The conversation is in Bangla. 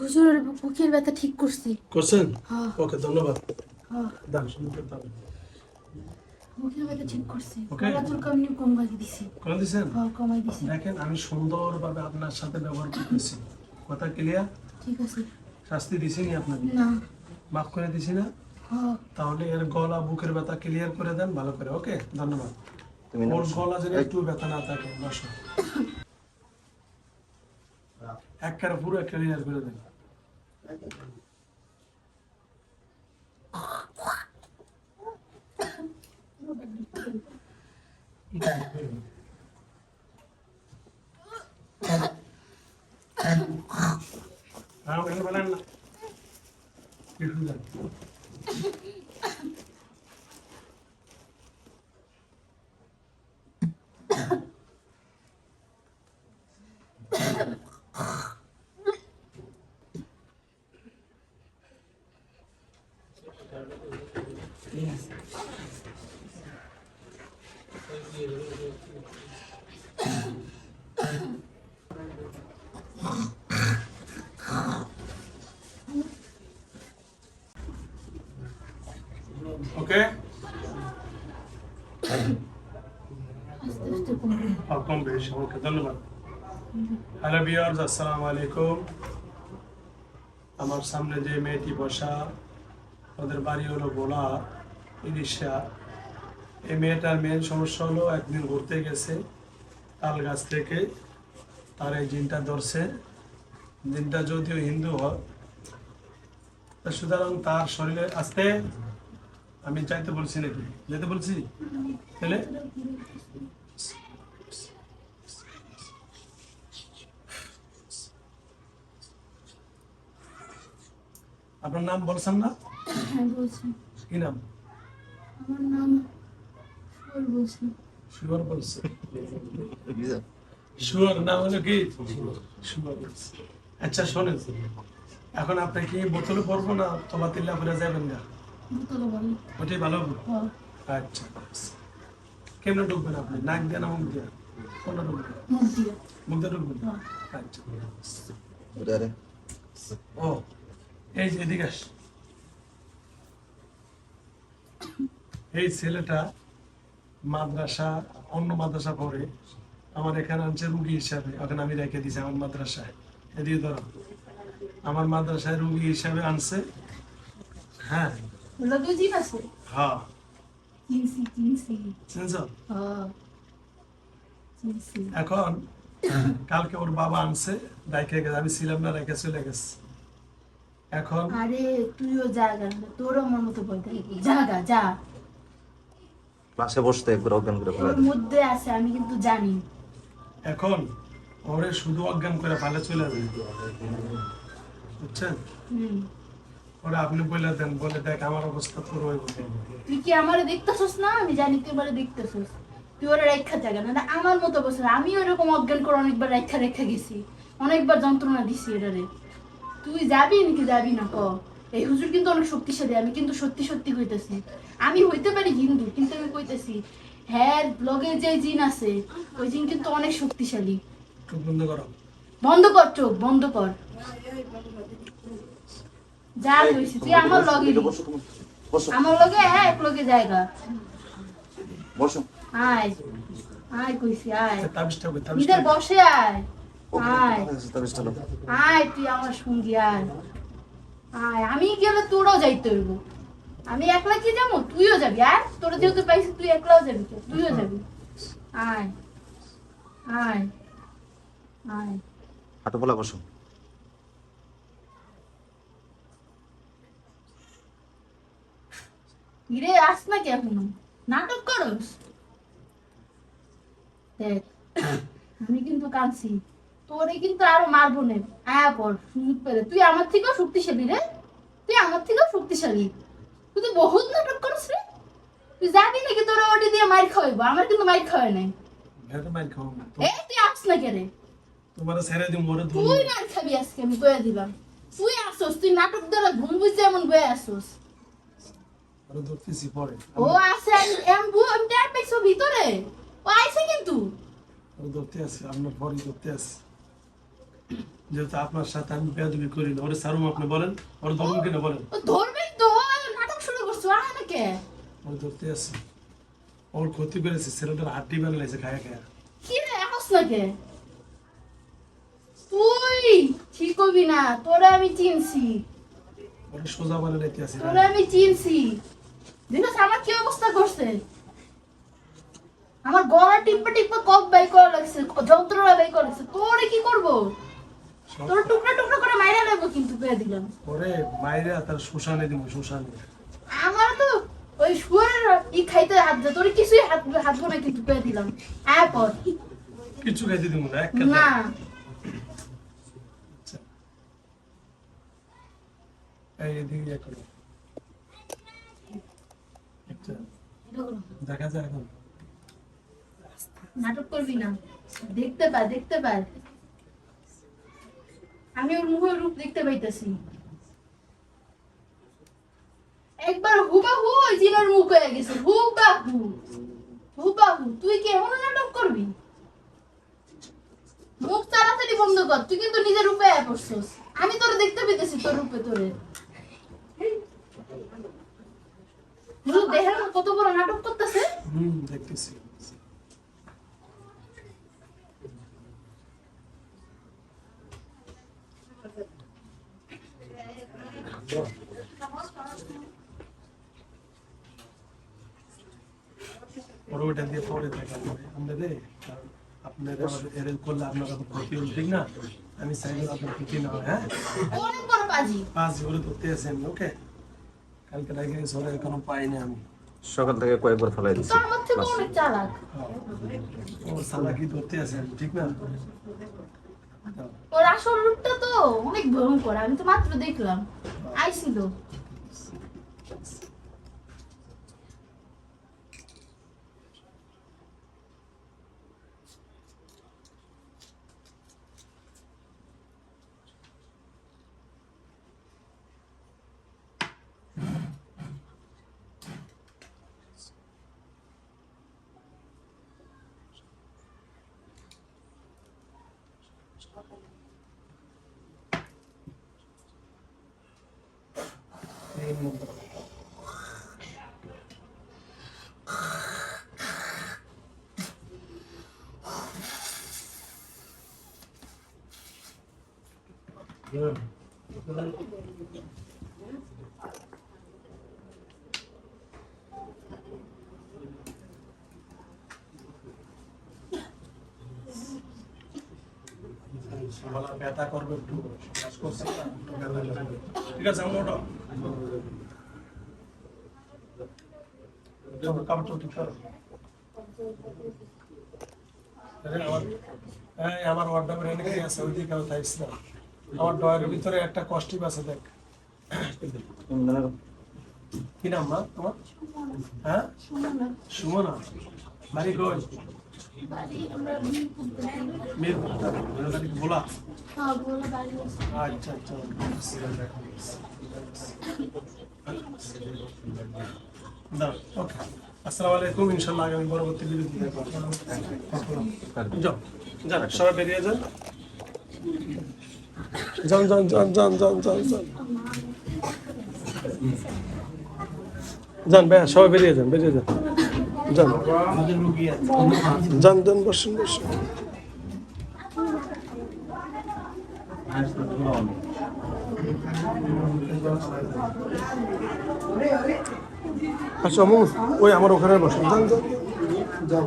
হুজুর বুকের ব্যথা ঠিক করছি। করছেন? হ্যাঁ। ওকে ধন্যবাদ। হ্যাঁ। দান শুরু বুকের ব্যথা ঠিক করছি। কমাই দিছি। দিছেন? হ্যাঁ কমাই দিছি। দেখেন আমি সুন্দরভাবে আপনার সাথে ব্যবহার করতেছি। কথা ক্লিয়ার ঠিক আছে। শাস্তি দিছি নি আপনাকে? না। মাফ করে দিছি না? হ্যাঁ। তাহলে এর গলা বুকের ব্যথা ক্লিয়ার করে দেন ভালো করে ওকে? ধন্যবাদ। তুমি ওর গলা যেন একটু ব্যথা না থাকে বসো। একবারে পুরো ক্লিয়ার করে দেন হ্যাঁ ওখানে বলেন না একটু দেন। ওকে আস্তে আস্তে কমবে আর কম বেশি ওকে ধন্যবাদ হ্যালো বিয়ার্স আসসালামু আলাইকুম আমার সামনে যে মেয়েটি বসা ওদের বাড়ি হলো গোলা ইরিশা এই মেয়েটার মেন সমস্যা হলো একদিন ঘুরতে গেছে তাল গাছ থেকে। তার এই জিনটা ধরছে। জিনটা যদিও হিন্দু হয় সুতরাং তার শরীরে আসতে আমি চাইতে বলছি নাকি? যেতে বলছি? তাহলে? আপনার নাম বলছেন না? হ্যাঁ কি নাম? আমার নাম শুয়ার বলছে। শুয়ার নাম হলো কি? শুয়ার বলছে। আচ্ছা শোনেন। এখন আপনি কি বোতলে পড়ব না তোমার তিল্লা যাবেন না ওটাই ভালো হ্যাঁ। আচ্ছা কেমনে ঢুকবেন আপনি? নাক দিয়ে না মুখ দিয়ে? কোনটা ঢুকবেন? মুখ দিয়ে। মুখ দিয়ে ঢুকবেন? হ্যাঁ। আচ্ছা। ও এই যে এদিকে এই ছেলেটা মাদ্রাসা অন্য মাদ্রাসা পড়ে। আমার এখানে আনছে রুগী হিসাবে। ওখানে আমি রেখে দিয়েছি আমার মাদ্রাসায়। এদিকে ধরো। আমার মাদ্রাসায় রুগী হিসাবে আনছে। হ্যাঁ। হ্যাঁ। হ্যাঁ। এখন কালকে ওর বাবা আনছে রেখে গেছে। আমি ছিলাম না রেখে চলে গেছে। এখন আরে তুইও জাগা তোরও আমার মতো বলতে জাগা যা। ক্লাসে বসতে একবার অজ্ঞান করে ফেলে মধ্যে আছে আমি কিন্তু জানি। এখন ওরে শুধু অজ্ঞান করে ফালে চলে যাবে। বুঝছেন? হুম। ওরা আপনি বলে দেন বলে দেখ আমার অবস্থা পুরো হয়ে গেছে। তুই কি আমারে দেখতেছস না? আমি জানি তুই আমারে দেখতেছস। তুই ওরা রেখা জায়গা না না আমার মতো বছর আমি ওরকম অজ্ঞান করে অনেকবার রেখা রেখা গেছি। অনেকবার যন্ত্রণা দিছি এটারে। তুই যাবি নাকি যাবি না ক? এই হুজুর কিন্তু অনেক শক্তিশালী আমি কিন্তু সত্যি সত্যি কইতেছি। আমি হইতে পারি হিন্দু কিন্তু আমি কইতেছি হ্যাঁ ব্লগে যে জিন আছে ওই জিন কিন্তু অনেক শক্তিশালী। বন্ধ করো। বন্ধ কর চোখ বন্ধ কর। যা কইছি তুই আমার লগে আমার লগে হ্যাঁ এক লগে জায়গা বসো। আয় আয় কইছি আয়। তাবিজটা হবে নিজে তাবিজটা বসে আয় আয়। আয় তুই আমার সঙ্গী আয়। আয় আমি গেলে তোরাও যাইতে হইব। আমি একলা কি যাব? তুইও যাবি আয় তোরা যেহেতু পাইছিস তুই একলাও যাবি তো তুইও যাবি। আয় আয় আয়। হাঁটু ফেলা বসো। হিরে আস না কি এখনও? নাটক করস? দেখ আমি কিন্তু কাঁদছি। তোরে কিন্তু আরও মারবো নে। আয়া পর সুযোগ পেলে। তুই আমার থেকেও শক্তিশালী রে। তুই আমার থেকেও শক্তিশালী। তুই তো বহুত নাটক করস রে। তুই যাবি নাকি তোরা ওটি দিয়ে মার খাওয়াইবো? আমার কিন্তু মার খাওয়াই নাই। ভেতর মাইর খাও না এ তুই আস না কে রে? তোমার ছেড়ে দিই মরে ধরো তুই মার খাবি আজকে আমি কয়ে দিলাম। তুই আসোস তুই নাটক দ্বারা ঘুম বুঝতে এমন বয়ে আসোস। ও আছে আমি বু- আমি টের পাইছো ভিতরে? ও আইছে কিন্তু। আরও ধরতে আছি আপনার পরে ধরতে আছি যেহেতু আপনার সাথে আমি বেয়াদবি করি না ওরে সারুম আপনি বলেন। ওর ধরুন কিনা বলেন। ও ধরবেই তো নাটক শুরু করছ আয় না কে ওর ধরতে আসি। ওর ক্ষতি করেছে ছেলেটার হাড্ডি বানাইছে খায়া খায়া। কি রে এখন না কে তুই ঠিক হবি না তোরা আমি চিনছি। ওরে সোজা বানাই লাইতে আসি তোরা আমি চিনছি। দেখো আমার কি অবস্থা করছে? আমার গলা টিপা টিপা কপ বাই করা লাগছে যন্ত্রণা বাই করা লাগছে। তোরে কি করব? তোর টুকরা টুকরা করে মাইরা নেব কিন্তু পেয়ে দিলাম। ওরে বাইরে তার শ্মশানে দিব শ্মশানে। আমার তো ওই শুয়ারের ই খাইতে হাত দে তোর কিছুই হাত হাত না কিন্তু দিলাম। পর কিছু খাইতে দিব না না। এই এদিকে ইয়ে করো। দেখা যায় এখন। নাটক করবি না। দেখতে পায় দেখতে পায় আমি ওর মুখের রূপ দেখতে পাইতেছি। হুবাহু মুখ হয়ে গেছে। হুবাহু হুবাহু তুই কি এমন নাটক করবি? মুখ তাড়াতাড়ি বন্ধ কর। তুই কিন্তু নিজের রূপে পড়ছস। আমি তোরে দেখতে পেতেছি তোর রূপে তোরে। দেহের কত বড় নাটক করতেছে? দেখতেছি। ওর ওইটা দিয়ে পরে দেখা যাবে। আপনাদের আপনার আমাদের করলে আপনার ক্ষতি ঠিক না? আমি চাইলে আপনার ক্ষতি না হ্যাঁ? পাঁচ করে ধরতে আছেন ওকে? কালকে রাখে সরে এখনও পাইনি আমি। সকাল থেকে কয়েকবার ফেলাই দিচ্ছি অনেক চালাক? ধরতে আছেন ঠিক না? ওর আসল রূপটা তো অনেক ভয়ঙ্কর আমি তো মাত্র দেখলাম। আইছিল। Kalau peta korban itu, harus kosong. Tidak sama dong. জন্য কাপড় ঠিক করো। আমার ওয়ার্ডাবের এনেকেই আছে? ওই দিকে থাইস না আমার ডয়ের ভিতরে একটা কস্টিপ আছে, দেখ। কি নাম, মা? তোমার? হ্যাঁ? সুমনা। বাড়ি কই? মিরপুর। ভোলা? আচ্ছা আচ্ছা। ওকে আসসালামু আলাইকুম ইনশাল্লাহ আগামী পরবর্তী ভিডিও দেখব যাও, যান, সবাই বেরিয়ে যান। যান যান যান যান যান যান যান। যান সবাই বেরিয়ে যান বেরিয়ে যান। যান। যান যান, বসুন বসুন। আচ্ছা ওই আমার ওখানে বসে যান যান।